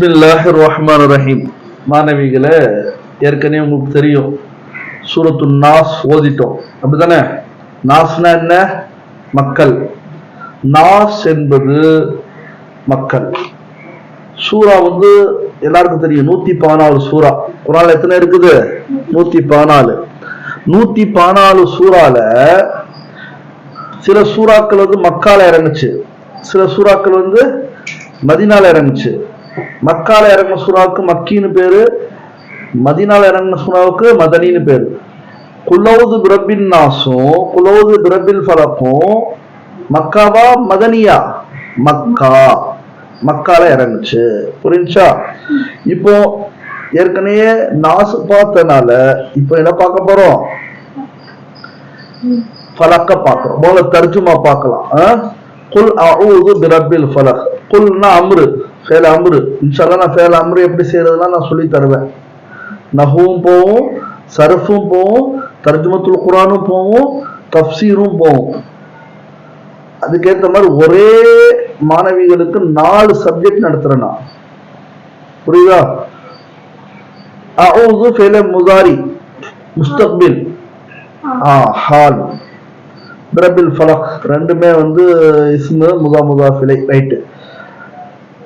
பிஸ்மில்லாஹ் ரஹ்மான் ரஹீம் மாணவிகளை ஏற்கனவே உங்களுக்கு தெரியும் சூரத்து நாஸ் ஓதிட்டோம். அப்படிதானே நாஸ்னா என்ன? மக்கள். நாஸ் என்பது மக்கள். சூரா வந்து எல்லாருக்கும் தெரியும் நூத்தி பதினாலு சூரா. குரான் எத்தனை இருக்குது? நூத்தி பதினாலு. நூத்தி பதினாலு சூறால சில சூறாக்கள் வந்து மக்கால இறங்குச்சு. சில சூறாக்கள் வந்து மதினால இறங்குச்சு. மக்கால இறங்கின சூறாவுக்கு மக்கின்னு பேரு மதினால இறங்கின சூறாவுக்கு மதனின்னு பேரு. குலவுது பிரபின் நாசும் குலவுது பிரபில் ஃபலக்கும் மக்காவா மதனியா? மக்கா. மக்கால இறங்குச்சு. புரிஞ்சா இப்போ ஏற்கனவே நாசு பார்த்தனால இப்போ என்ன பார்க்க போறோம்? ஃபலக்க பார்க்கிறோம். போல தர்ஜுமா பார்க்கலாம். குல் அவுது பிரபில் ஃபலக். குல்னா அம்ரு. ஃபேல் அம்ரு இன்ஷால்லா நான் ஃபேல் அம்ரு எப்படி செய்யறதுலாம் நான் சொல்லி தருவேன். நஹுவும் போவோம் சரஃபும் போவோம் தர்ஜுமத்துல் குரானும் போவோம் தப்சீரும் போவோம். அதுக்கேற்ற மாதிரி ஒரே மாணவிகளுக்கு நாலு சப்ஜெக்ட் நடத்துறேன் நான். புரியுதா? அவுது ஃபேல முதாரி முஸ்தக்பில். ஆ ஹால். பிரபில் ஃபலக். ரெண்டுமே வந்து இஸ்மு முதா ஃபிலை ரைட்டு.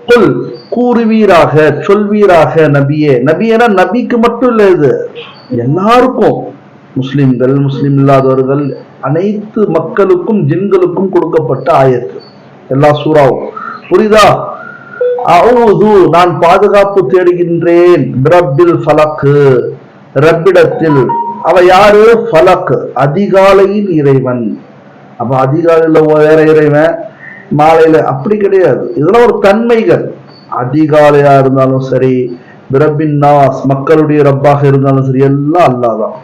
சொல் கூறுவீராக சொல்வீராக நபியே. நபியனா நபிக்கு மட்டும் இல்லை இது. எல்லாருக்கும். முஸ்லிம்கள் முஸ்லிம் இல்லாதவர்கள் அனைத்து மக்களுக்கும் ஜின்களுக்கும் கொடுக்கப்பட்ட ஆயத்து. எல்லா சூறாவும். புரியுதா அவுது நான் பாதுகாப்பு தேடுகின்றேன். பிரபில் ஃபலக்கு. ரப்பிடத்தில். அவ யாரு? ஃபலக் அதிகாலையில் இறைவன். அப்ப அதிகாலையில வேற இறைவன்? மாலையில அப்படி கிடையாது. இதெல்லாம் ஒரு தன்மைகள். அதிகாலையா இருந்தாலும் சரி பிரபின் நாஸ் மக்களுடைய ரப்பாக இருந்தாலும் சரி எல்லாம் அல்லாதான்.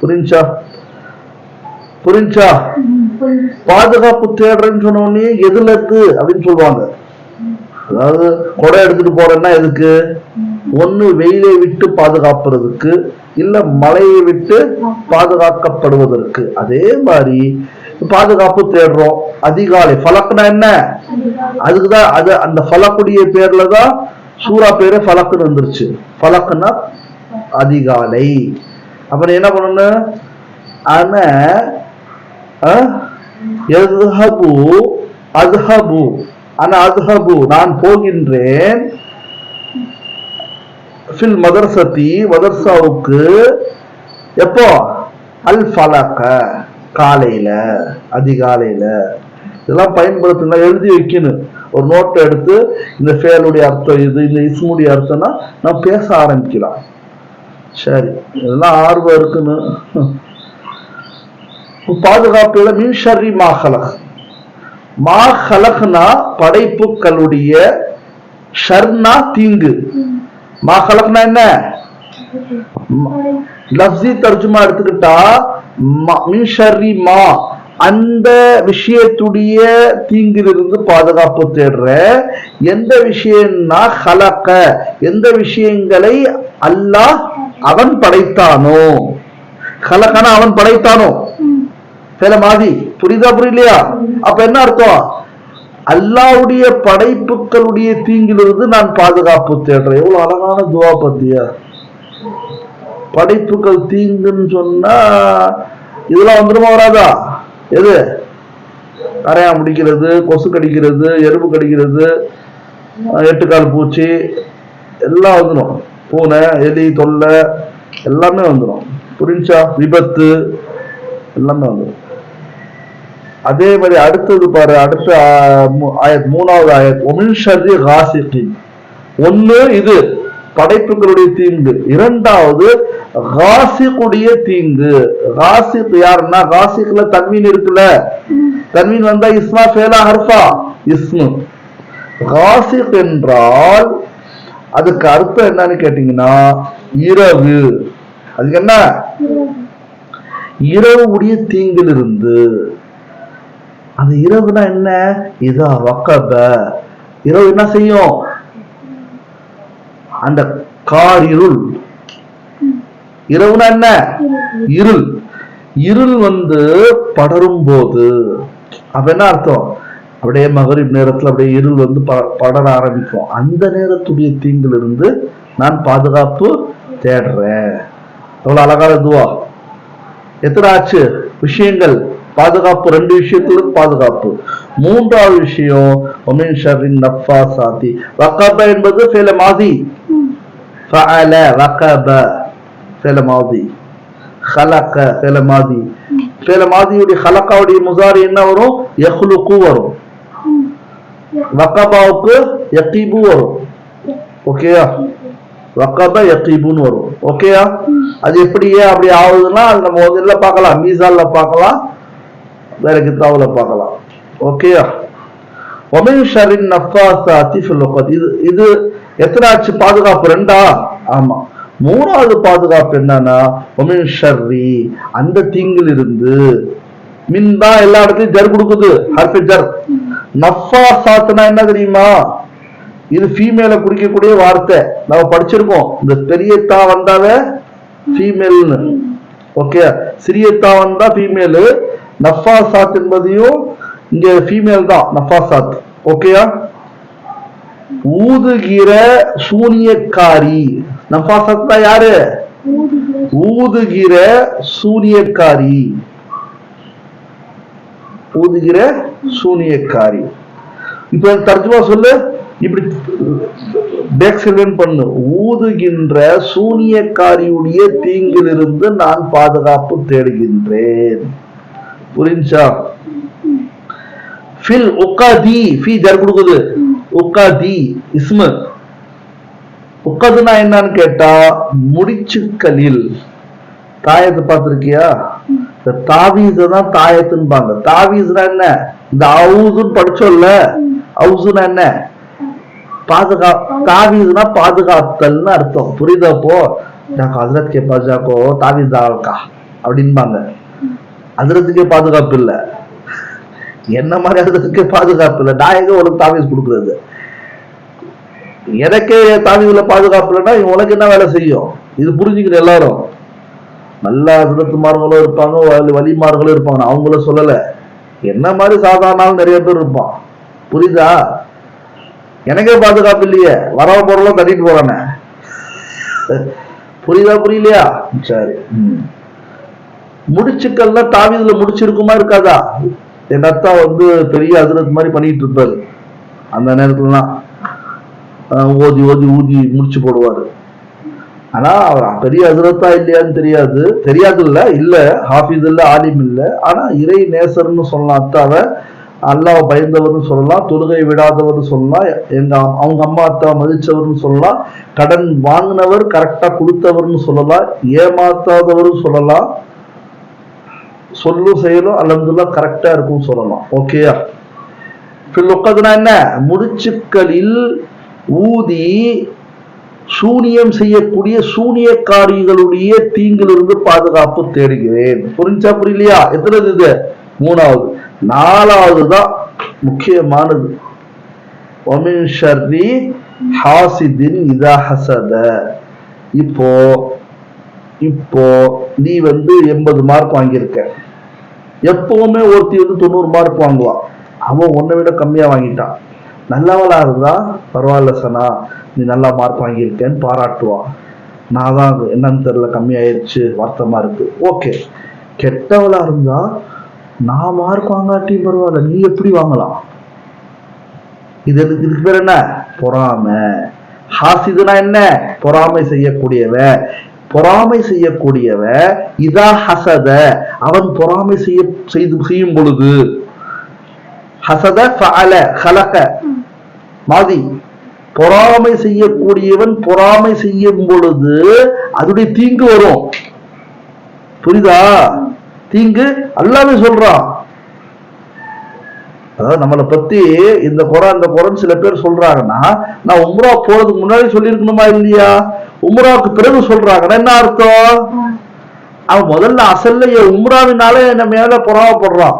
புரிஞ்சா? புரிஞ்சா? பாதுகாப்பு தேடுறேன்னு சொன்ன உடனே எதுல இருக்கு அப்படின்னு சொல்லுவாங்க. அதாவது கொடை எடுத்துட்டு போறேன்னா எதுக்கு? ஒண்ணு வெயிலை விட்டு பாதுகாப்புறதுக்கு இல்ல மழையை விட்டு பாதுகாக்கப்படுவதற்கு. அதே மாதிரி பாதுகாப்பு தேடுறோம். அதிகாலை. ஃபலக்னா என்ன? அதுக்குதான் அது அந்த ஃபலக்குடைய பேர்ல தான் சூரா பேரு ஃபலக்குன்னு வந்துருச்சு. ஃபலக்குன்னா அதிகாலை. அப்புறம் என்ன பண்ணணும்? ஆனா எதுஹபு அத்ஹபு. ஆனா அத்ஹபு. நான் போகின்றேன். ஃபில் மதர்சதி மதர்சாவுக்கு. எப்போ? அல் ஃபலக்க காலையில அதிகாலையில இதெல்லாம் பயன்படுத்துங்க எழுதி வைக்கணும். ஒரு நோட்டை எடுத்து இந்த ஃபேலுடைய அர்த்தம் இது இந்த இஸ்முடைய அர்த்தம்னா நான் பேச ஆரம்பிக்கலாம். சரி இதெல்லாம் ஆர்வம் இருக்குன்னு. பாதுகாப்புல மீன் ஷர்ரி மாஹலக் மாஹலக்னா படைப்புகளுடைய ஷர்னா தீங்கு. மாஹலக்னா என்ன? லப்சி தர்ஜுமா எடுத்துக்கிட்டா ம- மா அந்த விஷயத்துடைய தீங்கிலிருந்து பாதுகாப்பு தேடுற எந்த விஷயம்னா ஹலக்க எந்த விஷயங்களை அல்லாஹ் அவன் படைத்தானோ? ஹலக்கனா அவன் படைத்தானோ? சில மாதிரி புரியுதா புரியலையா? அப்ப என்ன அர்த்தம்? அல்லாவுடைய படைப்புகளுடைய தீங்கிலிருந்து நான் பாதுகாப்பு தேடுறேன். எவ்வளவு அழகான துவா பத்தியா? படைப்புகள் தீங்குன்னு சொன்னா இதெல்லாம் வந்துருமா வராதா? எது? கரையா முடிக்கிறது கொசு கடிக்கிறது எறும்பு கடிக்கிறது எட்டுக்கால் பூச்சி எல்லாம் வந்துடும் பூனை எலி தொல்லை எல்லாமே வந்துடும் புரிஞ்சா? விபத்து எல்லாமே வந்துடும் அதே மாதிரி அடுத்தது பாரு அடுத்த ஆயத் மூணாவது ஆயத் ஒமின் ஷர்ரி காசிகின் ஒன்று இது படைப்புகளுடைய தீங்கு. இரண்டாவது காசிக்குடைய தீங்கு. காசிக் யாருன்னா காசிக்ல தன்மீன் இருக்குல்ல. தன்மீன் வந்தா இஸ்மா ஃபேலா ஹர்ஃபா. இஸ்மு. காசிக் என்றால் அதுக்கு அர்த்தம் என்னன்னு கேட்டீங்கன்னா இரவு. அதுக்கு என்ன? இரவுடைய தீங்கிலிருந்து அந்த இரவுனா என்ன? இதா வக்கப. இரவு என்ன செய்யும்? அந்த கார் இருள். இரவுனா என்ன? இருள். இருள் வந்து படரும் போது அப்ப என்ன அர்த்தம்? அப்படியே மகரிப் நேரத்துல அப்படியே இருள் வந்து படர ஆரம்பிக்கும். அந்த நேரத்துடைய தீங்கிலிருந்து நான் பாதுகாப்பு தேடுறேன். எவ்வளவு அழகான இதுவா எத்தனை ஆச்சு? விஷயங்கள். பாதுகாப்பு ரெண்டு விஷயத்துல பாதுகாப்பு. மூன்றாவது விஷயம் ஒமின் ஷரின் நஃபா சாத்தி வக்கப என்பது சில மாதி. ஃபஅல வக்கப ஃபேல மாதி خلق ஃபேல மாதி ஃபேல மாதியுடைய ஹலக்காவுடைய முசாரி என்ன வரும் யஹ்லுகு வரும் வக்கபாவுக்கு யகீபு வரும் ஓகேயா வக்கப யகீபுன்னு வரும் ஓகேயா அது எப்படி ஏன் அப்படி ஆகுதுன்னா அது நம்ம வந்து இதுல பார்க்கலாம் மீசால்ல பார்க்கலாம் வேற கித்தாவுல பார்க்கலாம் ஓகேயா ஒமின் ஷரின் நஃபாசாத்தி ஃபில் இது இது எத்தனாச்சு பாதுகாப்பு? ரெண்டா? ஆமா. மூணாவது பாதுகாப்பு என்னன்னா ஒமின் ஷர்ரி அந்த தீங்கில் இருந்து மின் தான் எல்லா இடத்துலயும் ஜர் கொடுக்குது. ஹர்ஃபி ஜர். நஃபாசாத்துனா என்ன தெரியுமா? இது ஃபீமேல குறிக்கக்கூடிய வார்த்தை. நம்ம படிச்சிருக்கோம். இந்த பெரிய தா வந்தாவே ஃபீமேல்னு ஓகே சிறிய தா வந்தா ஃபீமேலு நஃபாசாத் என்பதையும் இங்க ஃபீமேல் தான் நஃபாசாத். ஓகேயா ஊதுகிற சூனியக்காரி. நஃபாசாத் தான் யாரு? ஊதுகிற சூனியக்காரி. ஊதுகிற சூனியக்காரி. இப்ப தர்ஜுமா சொல்லு. இப்படி பேக் செல்வன் பண்ணு. ஊதுகின்ற சூனியக்காரியுடைய தீங்கிலிருந்து நான் பாதுகாப்பு தேடுகின்றேன். புரிஞ்சா? ஃபில் உக்காதி ஃபி ஜர் கொடுக்குது உக்காதி இஸ்மு உக்கதுனா என்னன்னு கேட்டா முடிச்சுக்களில் தாயத்தை பார்த்திருக்கியா இந்த தாவீஸ தான் தாயத்துன்பாங்க தாவீஸ்னா என்ன இந்த அவுதுன்னு படிச்சோம்ல அவுசுனா என்ன பாதுகா தாவீஸ்னா பாதுகாத்தல்னு அர்த்தம் புரியுதா அப்போ ஜாக்கோ ஹசரத் கே பாஸ் தாவீஸ் தாவல்கா அப்படின்பாங்க ஹசரத்துக்கே பாதுகாப்பு இல்லை என்ன மாதிரி ஹசரத்துக்கே பாதுகாப்பு இல்லை? நான் எங்க உனக்கு தாவீஸ் கொடுக்குறது. எனக்கே தாவீதுல பாதுகாப்பு இல்லைன்னா உனக்கு என்ன வேலை செய்யும்? இது புரிஞ்சுக்கிற எல்லாரும். நல்ல ஹசரத்துமார்களும் இருப்பாங்க வலி- வலிமார்களும் இருப்பாங்க. நான் அவங்கள சொல்லல. என்ன மாதிரி சாதாரணாலும் நிறைய பேர் இருப்பான். புரியுதா? எனக்கே பாதுகாப்பு இல்லையே. வரவ பொருளும் தட்டிட்டு போறானே. புரியுதா புரியலையா? சரி. ம். முடிச்சுக்கள்லாம் தாவீதுல முடிச்சிருக்குமா இருக்காதா? என் அத்தா வந்து பெரிய அதிரத்து மாதிரி பண்ணிட்டு இருப்பாரு அந்த நேரத்துலலாம் ஓதி ஓதி ஊதி முடிச்சு போடுவாரு. ஆனா அவர் பெரிய அதிரத்தா இல்லையான்னு தெரியாது. தெரியாது இல்ல இல்ல ஹாஃபிஸ் இல்ல ஆலிம் இல்ல. ஆனா இறை நேசர்னு சொல்லலாம் அத்தாவை அல்லாஹ் பயந்தவர்னு சொல்லலாம் தொழுகை விடாதவர்னு சொல்லலாம் எங்க அவங்க அம்மா அத்தா மதிச்சவர்னு சொல்லலாம் கடன் வாங்கினவர் கரெக்டா கொடுத்தவர்னு சொல்லலாம் ஏமாத்தாதவர்னு சொல்லலாம். சொல்லும் செயலும் அலமதுல்லா கரெக்டா இருக்கும் சொல்லலாம். ஓகேயா உட்காதுனா என்ன? முடிச்சுக்களில் ஊதி சூனியம் செய்யக்கூடிய சூனியக்காரிகளுடைய தீங்கிலிருந்து பாதுகாப்பு தேடுகிறேன். புரிஞ்சா புரியலையா? எத்தனை இது? மூணாவது. நாலாவது தான் முக்கியமானது. ஒமின் ஷர்ரி ஹாசிதின் இதா ஹசத இப்போ இப்போ நீ வந்து எண்பது மார்க் வாங்கியிருக்க. எப்பவுமே ஒருத்தி வந்து தொண்ணூறு மார்க் வாங்குவான் அவன் உன்னை விட கம்மியா வாங்கிட்டான். நல்லவளா இருந்தா பரவாயில்ல சனா நீ நல்லா மார்க் வாங்கியிருக்கேன்னு பாராட்டுவான் நான் தான் என்னன்னு தெரியல கம்மியாயிருச்சு வருத்தமா இருக்கு. ஓகே கெட்டவளா இருந்தா நான் மார்க் வாங்காட்டியும் பரவாயில்ல நீ எப்படி வாங்கலாம்? இது எனக்கு இதுக்கு பேர் என்ன? பொறாமை. ஹாசிதுனா என்ன? பொறாமை செய்யக்கூடியவன். பொறாமை செய்யக்கூடியவன் இதா ஹசத. அவன் பொறாமை செய்ய செய்து செய்யும் பொழுது ஹசத ஃபஅல ஹலக. மாதி பொறாமை செய்யக்கூடியவன் பொறாமை செய்யும் பொழுது அதனுடைய தீங்கு வரும். புரியுதா? தீங்கு அல்லாமே சொல்றான். அதாவது நம்மளை பத்தி இந்த குரான் இந்த குரான் சில பேர் சொல்றாங்கன்னா நான் உம்ரா போறதுக்கு முன்னாடி சொல்லியிருக்கணுமா இல்லையா? உம்ராவுக்கு பிறகு சொல்றாங்கன்னா என்ன அர்த்தம்? அவன் முதல்ல அசல்ல உம்ராவினாலே என்ன மேல பொறாமப்படுறான்.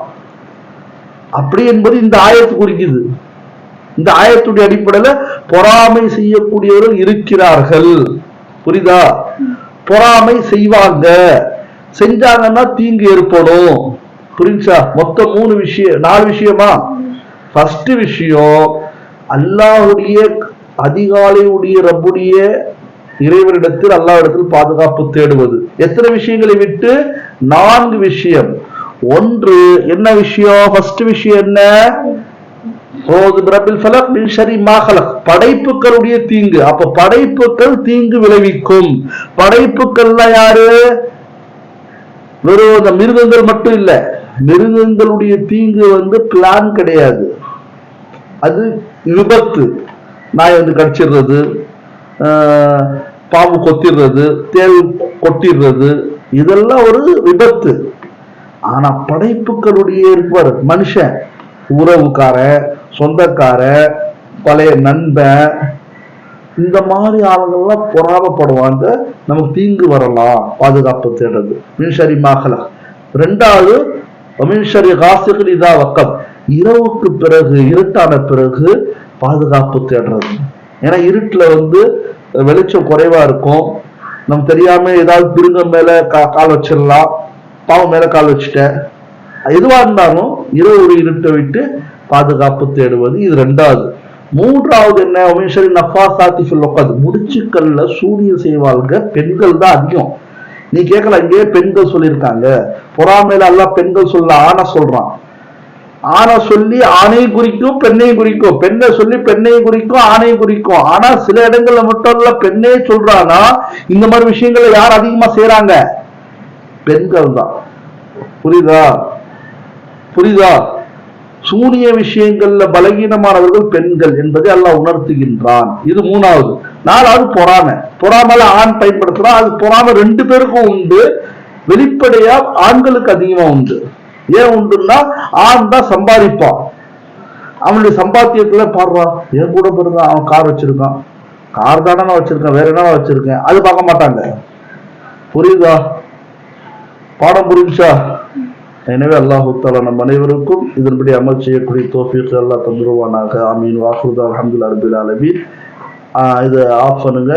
அப்படி என்பது இந்த ஆயத்து குறிக்குது. இந்த ஆயத்துடைய அடிப்படையில பொறாமை செய்யக்கூடியவர்கள் இருக்கிறார்கள். புரியுதா? பொறாமை செய்வாங்க. செஞ்சாங்கன்னா தீங்கு ஏற்படும். புரிஞ்சா மொத்தம் மூணு விஷயம் நாலு விஷயமா? ஃபர்ஸ்ட் விஷயம் அல்லாஹுடைய அதிகாலையுடைய ரப்புடைய இறைவனிடத்தில் அல்லாவிடத்தில் பாதுகாப்பு தேடுவது. எத்தனை விஷயங்களை விட்டு? நான்கு விஷயம். ஒன்று என்ன விஷயம்? ஃபர்ஸ்ட் விஷயம் என்ன? படைப்புகளுடைய தீங்கு. அப்ப படைப்புகள் தீங்கு விளைவிக்கும். படைப்புகள்ல யாரு? வெறும் அந்த மிருகங்கள் மட்டும் இல்ல. மிருகங்களுடைய தீங்கு வந்து பிளான் கிடையாது. அது விபத்து. நாய் வந்து கடிச்சிடுறது. பாம்பு கொத்திடுறது தேள் கொட்டிடுறது இதெல்லாம் ஒரு விபத்து. ஆனா படைப்புகளுடைய இருப்பார் மனுஷன். உறவுக்கார சொந்தக்காரன் பழைய நண்பன். இந்த மாதிரி ஆளுங்கள்லாம் பொறாமப்படுவாங்க. நமக்கு தீங்கு வரலாம் பாதுகாப்பு தேடுறது. மின்சரி மாகலா ரெண்டாவது மின்சரி காசுகள் இதா வக்கம். இரவுக்கு பிறகு இருட்டான பிறகு பாதுகாப்பு தேடுறது. ஏன்னா இருட்டில் வந்து வெளிச்சம் குறைவா இருக்கும். நம்ம தெரியாம ஏதாவது பிருங்க மேல கா- கால் வச்சிடலாம். பாவம் மேல கால் வச்சுட்டேன். எதுவா இருந்தாலும் இரவு ஒரு இருட்டை விட்டு பாதுகாப்பு தேடுவது இது ரெண்டாவது. மூன்றாவது என்ன? ஒமேஸ்வரி நஃபா சாத்தி சொல்லக்கூடாது முடிச்சுக்கல்ல சூனியம் செய்வாங்க பெண்கள் தான் அதிகம். நீ கேட்கல இங்கேயே பெண்கள் சொல்லியிருக்காங்க. பொறாமையில எல்லாம் பெண்கள் சொல்ல ஆனா சொல்றான். ஆணை சொல்லி ஆணையும் குறிக்கும் பெண்ணையும் குறிக்கும். பெண்ணை சொல்லி பெண்ணையும் குறிக்கும் ஆணையும் குறிக்கும். ஆனா சில இடங்கள்ல மட்டும் இல்ல பெண்ணே சொல்றானா இந்த மாதிரி விஷயங்களை யார் அதிகமா செய்யறாங்க பெண்கள் தான். புரியுதா? புரியுதா? சூனிய விஷயங்கள்ல பலகீனமானவர்கள் பெண்கள் என்பதை எல்லாம் உணர்த்துகின்றான். இது மூணாவது. நாலாவது பொறாமை. பொறாமல ஆண் பயன்படுத்துறான் அது பொறாமை ரெண்டு பேருக்கும் உண்டு. வெளிப்படையா ஆண்களுக்கு அதிகமா உண்டு. ஏன் உண்டுன்னா ஆண் தான் சம்பாதிப்பான் அவனுடைய சம்பாத்தியத்துல பாடுறான் என் கூட பிறந்தான் அவன் கார் வச்சிருக்கான். கார் தானே நான் வச்சிருக்கேன் வேற என்ன வச்சிருக்கேன்? அது பார்க்க மாட்டாங்க. புரியுதா? பாடம் புரிஞ்சா எனவே அல்லாஹு நம் அனைவருக்கும் இதன்படி அமல் செய்யக்கூடிய தோஃபீக் அல்லா தந்துருவானாக. அமீன் வாக்குதா அஹமதுல்லா அரபில் ஆலமீன். இதை ஆஃப் பண்ணுங்க.